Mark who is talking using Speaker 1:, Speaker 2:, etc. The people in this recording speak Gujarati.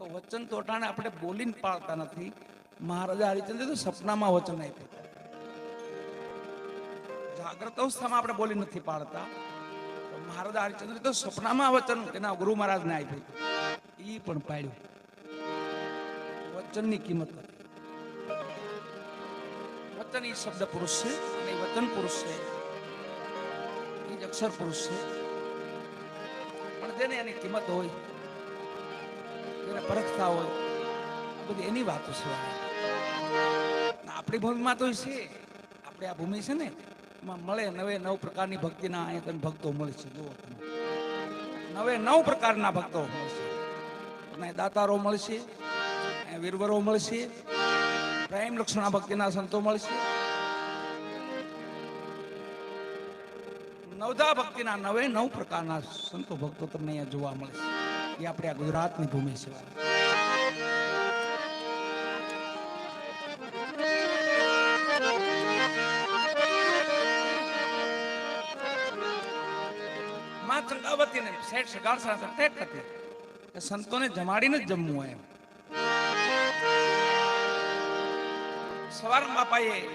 Speaker 1: તો વચન તો અટાણે આપણે બોલીને પાળતા નથી. મહારાજા હરિચંદ્ર તો સપનામાં વચન આપ્યું. જાગ્રત અવસ્થામાં આપણે બોલી નથી પાડતા મહારાજા હરિચંદ્ર તો સપનામાં વચન એના ગુરુ મહારાજને આપ્યું. એ પણ પાડ્યું. વચનની કિંમત વચન એ શબ્દ પુરુષ છે અને વચન પુરુષ છે. એ અક્ષર પુરુષ છે. પણ જેને એની કિંમત હોય જેને પરખતા હોય બધી એની વાતો છે આપણી ભૂમિમાં તો છે. આપણે આ ભૂમિ છે ને, એમાં મળે નવે નવ પ્રકારની ભક્તિના અહીંયા તમે ભક્તો મળશે. જુઓ તમે. નવે નવ પ્રકારના ભક્તો મળશે. અને દાતારો મળશે વીરવરો મળશે, પ્રેમ લક્ષણા ભક્તિના સંતો મળશે. નવધા ભક્તિના નવે નવ પ્રકારના સંતો ભક્તો તમને અહીંયા જોવા મળશે. એ આપણે આ ગુજરાતની ભૂમિ છે માં ચંદ્રાવતીને શેઠ સગાડ સાથે ટેક હતી કે સંતોને જમાડીને જ જમવું હોય એમ સવારમાં બાપાએ